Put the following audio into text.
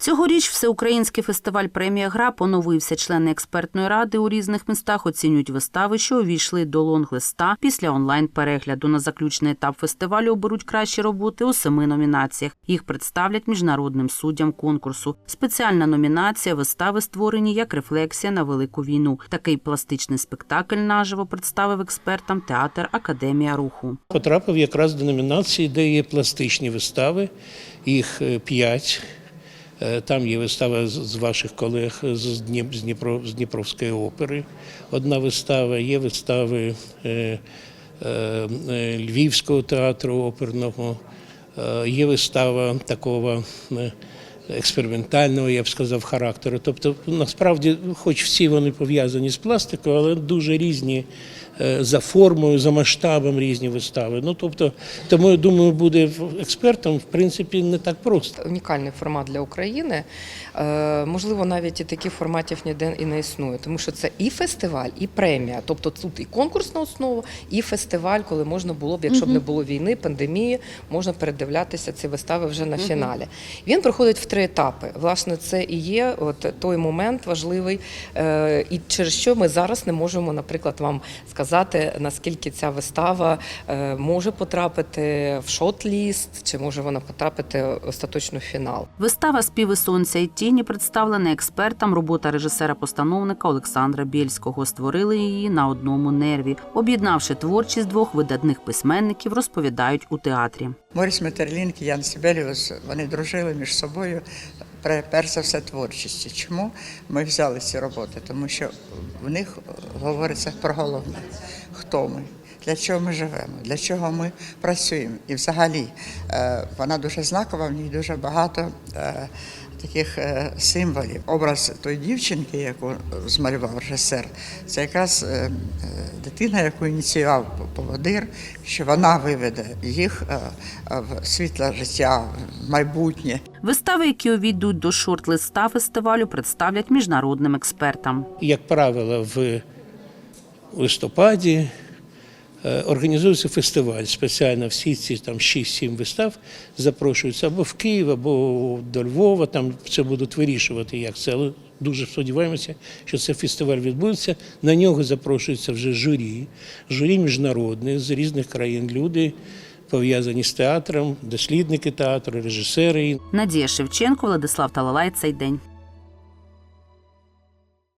Цьогоріч всеукраїнський фестиваль Премія Гра поновився. Члени експертної ради у різних містах оцінюють вистави, що увійшли до лонглиста після онлайн-перегляду. На заключний етап фестивалю оберуть кращі роботи у семи номінаціях. Їх представлять міжнародним суддям конкурсу. Спеціальна номінація вистави створені як рефлексія на велику війну. Такий пластичний спектакль наживо представив експертам театр Академія руху. Потрапив якраз до номінації, де є пластичні вистави, їх е, п'ять. Е, Там є вистава з ваших колег з Дніп- з Дніпро, з Дніпровської опери. Одна вистава, є вистави е, е, Львівського театру оперного, є вистава такого експериментального, я б сказав, характеру. Тобто, насправді, хоч всі вони пов'язані з пластикою, але дуже різні е, за формою, за масштабом різні вистави. Ну тобто, тому я думаю, буде експертам в принципі не так просто. унікальний формат для України. Е, Можливо, навіть і таких форматів ніде і не існує, тому що це і фестиваль, і премія. Тобто тут і конкурсна основа, і фестиваль, коли можна було б, якщо б не було війни, пандемії, можна передивлятися ці вистави вже на фіналі. Він проходить в три етапи. Власне, це і є от той момент важливий, е, і через що ми зараз не можемо, наприклад, вам сказати, наскільки ця вистава е, може потрапити в шот-ліст, чи може вона потрапити остаточно в фінал. Вистава Співи сонця і тіні представлена експертам. Робота режисера-постановника Олександра Бєльського створили її на одному нерві, об'єднавши творчість двох видатних письменників, розповідають у театрі. Моріс Метерлінк і Ян Сібеліус, вони дружили між собою, перш за все творчістю. Чому ми взяли ці роботи? Тому що в них говориться про головне, хто ми. Для чого ми живемо, для чого ми працюємо. І взагалі е, вона дуже знакова, в ній дуже багато е, таких е, символів. Образ тої дівчинки, яку змалював режисер, це якраз е, е, дитина, яку ініціював поводир, що вона виведе їх в світле життя, в майбутнє. Вистави, які увійдуть до шорт-листа фестивалю, представлять міжнародним експертам. Як правило, в листопаді організується фестиваль. Спеціально всі ці там 6-7 вистав запрошуються або в Київ, або до Львова. Там це будуть вирішувати, як це. Але дуже сподіваємося, що цей фестиваль відбудеться. На нього запрошується вже журі, журі міжнародне з різних країн. Люди пов'язані з театром, дослідники театру, режисери. Надія Шевченко, Владислав Талалай. Цей день.